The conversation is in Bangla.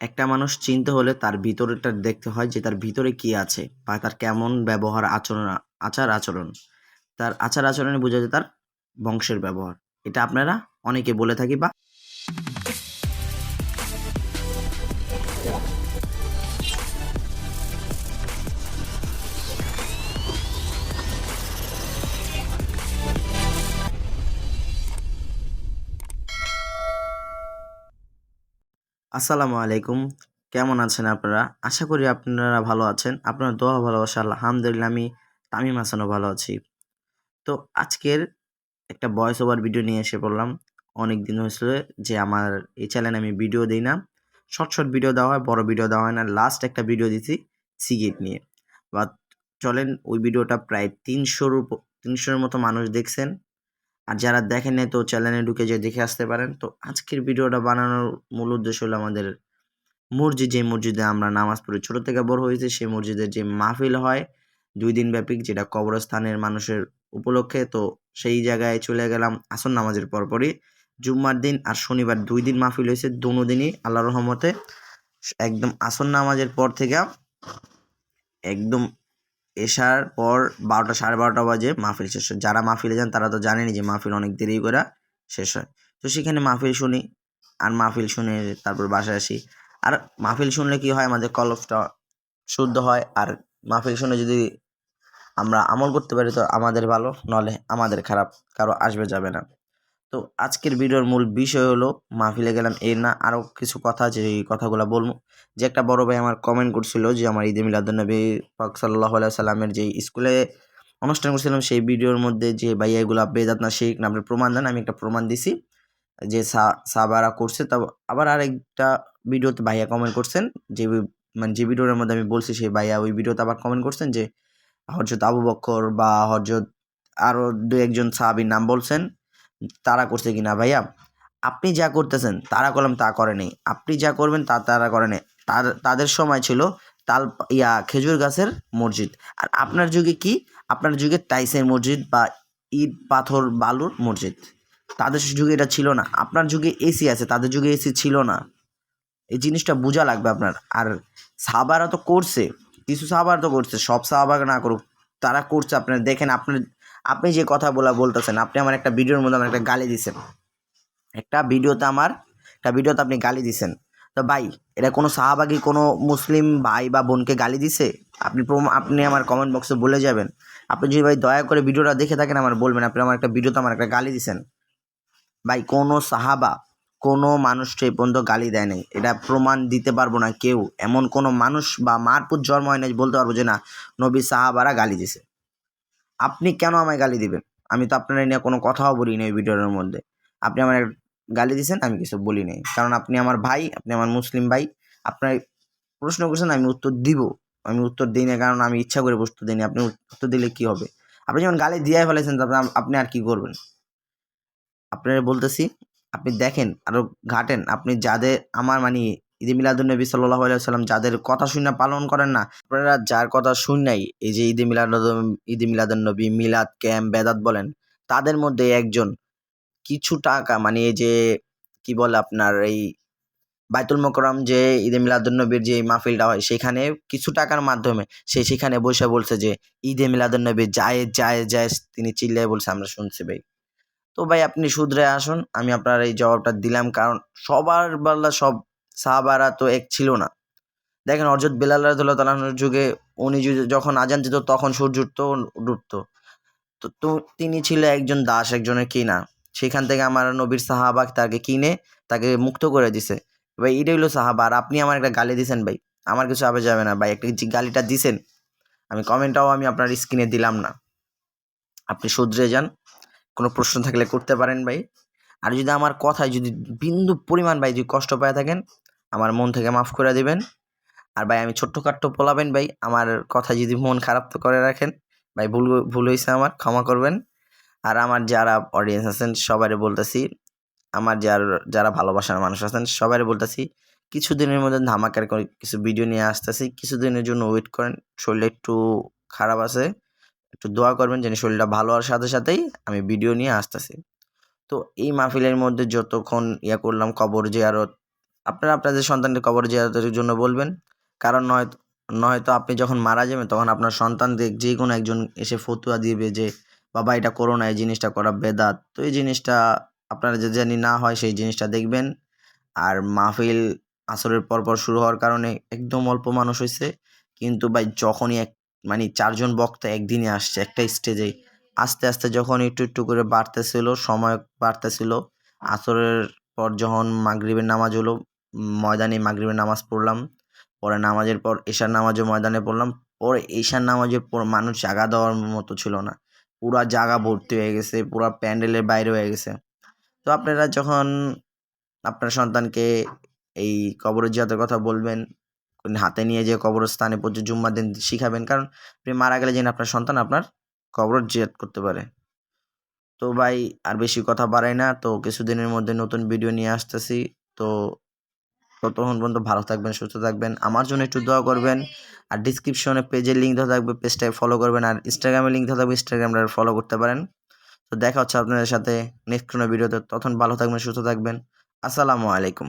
একটা মানুষ চিনতে হলে তার ভিতরেটা দেখতে হয় যে তার ভিতরে কি আছে বা তার কেমন ব্যবহার আচরণ, আচার আচরণ। তার আচার আচরণে বোঝা যায় তার বংশের ব্যবহার। এটা আপনারা অনেকে বলে থাকি বা আসসালামু আলাইকুম। কেমন আছেন আপনারা? আশা করি আপনারা ভালো আছেন। আপনার দোয়া ভালোবাসা, আলহামদুলিল্লাহ, আমি তামিম হাসানও ভালো আছি। তো আজকের একটা ভয়েস ওভার ভিডিও নিয়ে এসে পড়লাম। অনেক দিন হয়েছিল যে আমার এই চ্যানেলে আমি ভিডিও দিই না। শর্ট শর্ট ভিডিও দেওয়া হয়, বড় ভিডিও দেওয়া হয় না। লাস্ট একটা ভিডিও দিছি সিগেট নিয়ে। বা চলেন, ওই ভিডিওটা প্রায় তিনশোর তিনশোর মতো মানুষ দেখছেন। আর যারা দেখেন তো চ্যানেলে ঢুকে যে দেখে আসতে পারেন। তো আজকের ভিডিওটা বানানোর মূল উদ্দেশ্য হলো আমাদের মসজিদ যে মসজিদে আমরা নামাজ পড়ি। ছোটো থেকে বড় হয়েছে সেই মসজিদের যে মাহফিল হয় দুই দিন ব্যাপী, যেটা কবরস্থানের মানুষের উপলক্ষে। তো সেই জায়গায় চলে গেলাম আসন নামাজের পরপরই। জুম্মার দিন আর শনিবার দুই দিন মাহফিল হয়েছে দুনো দিনই আল্লাহ রহমতে। একদম আসন নামাজের পর থেকে একদম এসার পর বারোটা, সাড়ে বারোটা বাজে মাহফিল শেষ হয়। যারা মাহফিলে যান তারা তো জানেনি যে মাহফিল অনেক দেরি করে শেষ হয়। তো সেখানে মাহফিল শুনি আর মাহফিল শুনে তারপর বাসায় আসি। আর মাহফিল শুনলে কি হয়, আমাদের কলফটা শুদ্ধ হয়। আর মাহফিল শুনে যদি আমরা আমল করতে পারি তো আমাদের ভালো, নলে আমাদের খারাপ, কারও আসবে যাবে না। তো আজকের ভিডিওর মূল বিষয় হলো, মাহফিলে গেলাম এর না আরও কিছু কথা এই কথাগুলো বলব। যে একটা বড় ভাই আমার কমেন্ট করছিল যে আমার ঈদে মিলাদুন্নবী পাক সাল্লাহ সাল্লামের যে স্কুলে অনুষ্ঠান করছিলাম, সেই ভিডিওর মধ্যে যে ভাইয়া এগুলো বেদাত না সেই আপনার প্রমাণ দেন, আমি একটা প্রমাণ দিছি যে সাবারা করছে। তা আবার আরেকটা ভিডিওতে ভাইয়া কমেন্ট করছেন, যে মানে যে ভিডিওর মধ্যে আমি বলছি সেই ভাইয়া ওই ভিডিওতে আবার কমেন্ট করছেন যে হজরত আবু বক্কর বা হজরত আরও দু একজন সাহাবির নাম বলছেন তারা করছে কিনা ভাইয়া? আপনি যা করতেছেন, তারা করলাম তা করেনি। আপনি যা করবেন, তা তারা করেনি। তার, তাদের সময় ছিল তাল, ইয়া, খেজুর গাছের মসজিদ। আর আপনার যুগে কি? আপনার যুগে টাইসের মসজিদ বা ইট, পাথর, বালুর মসজিদ। তাদের যুগে এটা ছিল না। আপনার যুগে এসি আছে, তাদের যুগে এসি ছিল না। এই জিনিসটা বোঝা লাগবে আপনার। আর সাহাবারা তো করছে। কিছু সাহাবার তো করছে, সব সাহাবার না করুক, তারা করছে আপনার। দেখেন আপনার আপনি যে কথা বলা বলতেছেন, আপনি আমার একটা ভিডিওর মধ্যে আমার একটা গালি দিছেন। একটা ভিডিওতে আমার, একটা ভিডিওতে আপনি গালি দিছেন। তো ভাই, এটা কোনো সাহাবাগি কোনো মুসলিম ভাই বা বোনকে গালি দিছে? আপনি আপনি আমার কমেন্ট বক্সে বলে যাবেন। আপনি যদি ভাই দয়া করে ভিডিওটা দেখে থাকেন, আমার বলবেন, আপনি আমার একটা ভিডিওতে আমার একটা গালি দিছেন। ভাই, কোনো সাহাবা কোনো মানুষকে এই পর্যন্ত গালি দেয় নাই। এটা প্রমাণ দিতে পারব না কেউ। এমন কোনো মানুষ বা মারপুর জন্ম হয় নাই বলতে পারব যে না, নবী সাহাবারা গালি দিছে। আপনি কেন আমায় গালি দিবেন? আমি তো আপনার নিয়ে কোনো কথাও বলি না এই ভিডিওর মধ্যে। আপনি আমার গালি দিয়েছেন আমি কিছু বলি নাই। কারণ আপনি আমার ভাই, আপনি আমার মুসলিম ভাই। আপনার প্রশ্ন করছেন, আমি উত্তর দিব। আমি উত্তর দিই না কারণ আমি ইচ্ছা করে উত্তর দিই আপনি উত্তর দিলে কি হবে? আপনি যেমন গালি দিয়ে ফেলেছেন তারপরে আপ- আপনি আর কি করবেন? আপনারা বলতেছি, আপনি দেখেন, আরও ঘাটেন। আপনি যাদের, আমার মানে ঈদে মিলাদুন্নবী সাল্লাহ সাল্লাম যাদের কথা শুনে পালন করেন না, আপনারা যার কথা শুন নাই, এই যে ঈদে মিলাদ ঈদে মিলাদুন্নবী মিলাদ ক্যাম্প, বেদাত বলেন, তাদের মধ্যে একজন কিছু টাকা মানে এই যে কি বলে আপনার, এই বাইতুল মোকরম যে ঈদে মিলাদুন্নবীর যে মাহফিলটা হয়, সেখানে কিছু টাকার মাধ্যমে সে সেখানে বসে বলছে যে, ঈদে মিলাদুন্নবী যায় যায় যায় তিনি চিল্লাই বলছে, আমরা শুনছি ভাই। তো ভাই, আপনি শুধরে আসুন, আমি আপনার এই জবাবটা দিলাম, কারণ সবার বেলা সব সাহাবারা তো এক ছিল না। দেখেন হজরত বেলাল রাদিয়াল্লাহু তাআলার যুগে উনি যখন আজান দিত তখন সূর্য উঠতো, ডুবতো। তো তো তিনি ছিল একজন দাস, একজনের কিনা সেখান থেকে আমার নবীর সাহাবা তাকে কিনে, তাকে মুক্ত করে দিছে। ভাই, এটাই হলো সাহাবা। আর আপনি আমার একটা গালি দিছেন ভাই। আমার কিছু আবে যাবে না ভাই। একটা গালিটা দিছেন, আমি কমেন্টটাও আমি আপনার স্ক্রিনে দিলাম না। আপনি শুধরে যান। কোনো প্রশ্ন থাকলে করতে পারেন ভাই। আর যদি আমার কথায় যদি বিন্দু পরিমাণ ভাই যদি কষ্ট পেয়ে থাকেন আমার মন থেকে মাফ করে দিবেন। আর ভাই, আমি ছোট্ট ছোট্টখাট্ট পোলাবেন ভাই। আমার কথা যদি মন খারাপ তো করে রাখেন, ভাই, ভুল ভুল হয়েছে আমার, ক্ষমা করবেন। আর আমার যারা অডিয়েন্স আছেন সবাই বলতেছি, আমার যার, যারা ভালোবাসার মানুষ আছেন সবাই বলতেছি, কিছুদিনের মধ্যে ধামাকার করে কিছু ভিডিও নিয়ে আসতেছি। কিছুদিনের জন্য ওয়েট করেন, শরীরটা একটু খারাপ আছে। একটু দোয়া করবেন যেন শরীরটা ভালো হওয়ার সাথে সাথেই আমি ভিডিও নিয়ে আসতেছি। তো এই মাহফিলের মধ্যে যতক্ষণ ইয়া করলাম, কবর জিয়ারত আপনারা আপনাদের সন্তানকে কবর জিয়ারতের জন্য বলবেন। কারণ নয় নয়তো আপনি যখন মারা যাবেন, তখন আপনার সন্তানদের যে কোনো একজন এসে ফতুয়া দিবে যে, বাবা, এটা করো না, এই জিনিসটা করা বেদাত। তো এই জিনিসটা আপনারা যে জানি না হয়, সেই জিনিসটা দেখবেন। আর মাহফিল আসরের পর পর শুরু হওয়ার কারণে একদম অল্প মানুষ হয়েছে কিন্তু ভাই, যখনই এক মানে চারজন বক্তা একদিনে আসছে, একটা স্টেজে আস্তে আস্তে যখন একটু একটু করে বাড়তেছিল, সময় বাড়তেছিল, আসরের পর যখন মাগরিবের নামাজ হলো ময়দানে মাগরিবের নামাজ পড়লাম, পরে নামাজের পর এশার নামাজও ময়দানে পড়লাম, পরে এশার নামাজের পর মানুষ জাগা দেওয়ার মতো ছিল না। পুরা জাগা ভর্তি হয়ে গেছে, পুরা প্যান্ডেলের বাইরে হয়ে গেছে। তো আপনারা যখন আপনার সন্তানকে এই কবর জিয়াতের কথা বলবেন হাতে নিয়ে যে কবরস্থানে প্রচুর জুম্মা দিন শিখাবেন, কারণ আপনি মারা গেলে যেন আপনার সন্তান আপনার কবর জিয়াত করতে পারে। তো ভাই, আর বেশি কথা বাড়াই না, তো কিছুদিনের মধ্যে নতুন ভিডিও নিয়ে আসতেছি। তো ততক্ষণ পর্যন্ত ভালো থাকবেন, সুস্থ থাকবেন। আমার জন্য একটু দোয়া করবেন। আর ডিসক্রিপশনে পেজের লিঙ্ক দেওয়া থাকবে পেজটাকে ফলো করবেন। আর ইনস্টাগ্রামে লিঙ্ক দেওয়া থাকবে ইনস্টাগ্রামটা ফলো করতে পারেন। তো দেখা হচ্ছে আপনাদের সাথে নেক্সট কোনো ভিডিওতে তখন ভালো থাকবেন, সুস্থ থাকবেন। আসসালামু আলাইকুম।